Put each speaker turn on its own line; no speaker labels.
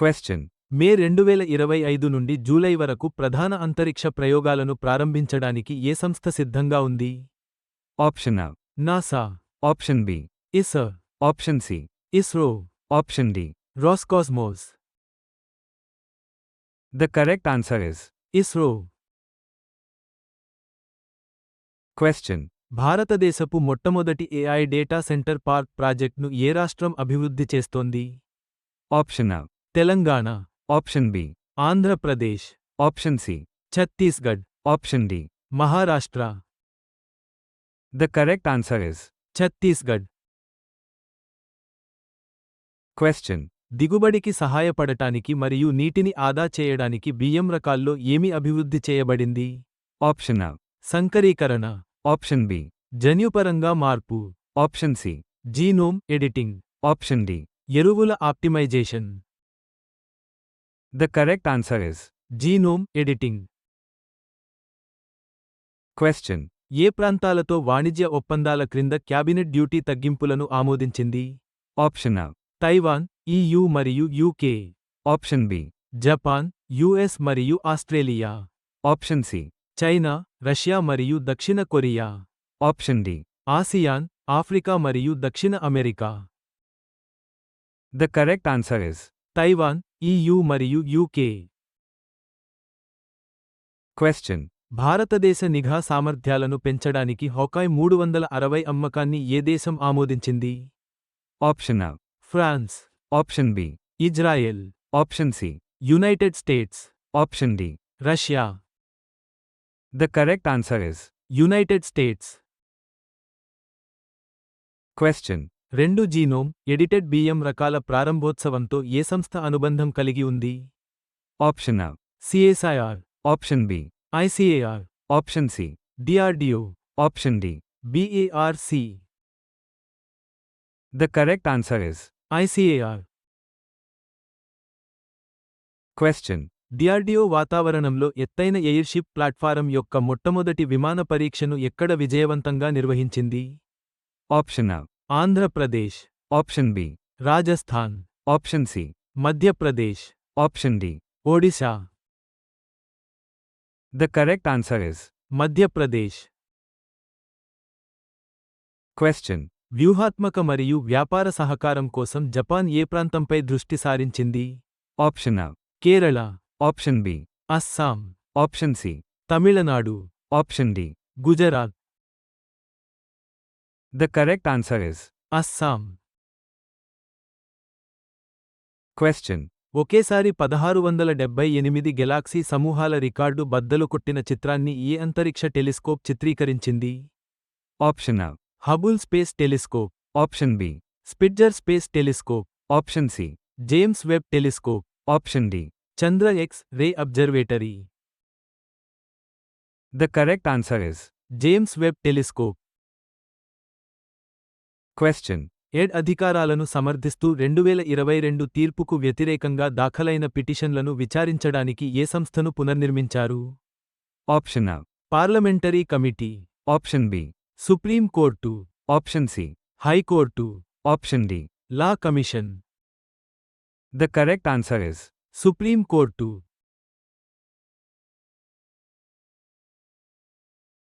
Question.
మే రెండు వేల ఇరవై ఐదు నుండి జూలై వరకు ప్రధాన అంతరిక్ష ప్రయోగాలను ప్రారంభించడానికి ఏ సంస్థ సిద్ధంగా ఉంది
Option A.
NASA
Option B.
IISER
Option C.
ISRO
Option D.
Roscosmos
The correct answer is.
ISRO
Question.
భారతదేశపు మొట్టమొదటి ఏఐ డేటా సెంటర్ పార్క్ ప్రాజెక్ట్ను ఏ రాష్ట్రం అభివృద్ధి చేస్తోంది
Option A.
Telangana
Option B.
Andhra Pradesh
Option C.
Chhattisgarh
Option D.
Maharashtra
The correct answer is.
Chhattisgarh
Question.
దిగుబడికి సహాయపడటానికి మరియు నీటిని ఆదా చేయడానికి బియ్యం రకాల్లో ఏమి అభివృద్ధి చేయబడింది
Option A.
సంకరీకరణ
Option B.
జన్యుపరంగా మార్పు
Option C.
Genome editing
Option D.
ఎరువుల optimisation
The correct answer is.
genome editing
Question.
ఏ ప్రాంతాలతో వాణిజ్య ఒప్పందాల క్రింద క్యాబినెట్ డ్యూటీ తగ్గింపులను ఆమోదించింది?
Option A.
తైవాన్ ఈయూ మరియు UK
option B
Japan US మరియు Australia
option C
China Russia మరియు దక్షిణ Korea.
Option D
ASEAN Africa మరియు దక్షిణ America.
The correct answer is
Taiwan EU మరియు యూకే
Question.
భారతదేశ నిఘా సామర్థ్యాలను పెంచడానికి హొకాయ్ మూడు వందల అరవై అమ్మకాన్ని ఏ దేశం ఆమోదించింది
Option A.
France
Option B.
Israel
Option C.
United States
Option D.
Russia
The correct answer is.
United States
Question.
రెండు జీనోమ్ ఎడిటెడ్ బియ్యం రకాల ప్రారంభోత్సవంతో ఏ సంస్థ అనుబంధం కలిగి ఉంది
Option A.
CSIR
Option B.
ICAR
Option C.
DRDO
Option D.
BARC
The correct answer is.
ICAR
Question.
DRDO వాతావరణంలో ఎత్తైన airship platform యొక్క మొట్టమొదటి విమాన పరీక్షను ఎక్కడ విజయవంతంగా నిర్వహించింది
Option A.
Andhra Pradesh
option B.
Rajasthan
option C.
Madhya Pradesh
option D.
Odisha.
The correct answer is
Madhya Pradesh
question.
వ్యూహాత్మక మరియు వ్యాపార సహకారం కోసం జపాన్ ఏ ప్రాంతంపై దృష్టి సారించింది?
Option A.
Kerala.
Option B.
Assam.
Option C.
Tamil Nadu.
Option D.
Gujarat.
The correct answer is.
Assam
Question.
ఒకేసారి పదహారు వందల డెబ్బై ఎనిమిది గెలాక్సీ సమూహాల రికార్డు బద్దలు కొట్టిన చిత్రాన్ని ఏ అంతరిక్ష టెలిస్కోప్ చిత్రీకరించింది
Option A.
Hubble space telescope
Option B.
Spitzer space telescope
Option C.
James Webb telescope
Option D.
Chandra X ray observatory
The correct answer is.
James Webb telescope
Question.
ED అధికారాలను సమర్థిస్తూ రెండువేల ఇరవై రెండు తీర్పుకు వ్యతిరేకంగా దాఖలైన పిటిషన్లను విచారించడానికి ఏ సంస్థను పునర్నిర్మించారు
Option A.
Parliamentary committee
Option B.
Supreme court
Option C.
High court
Option D.
Law commission
The correct answer is.
Supreme court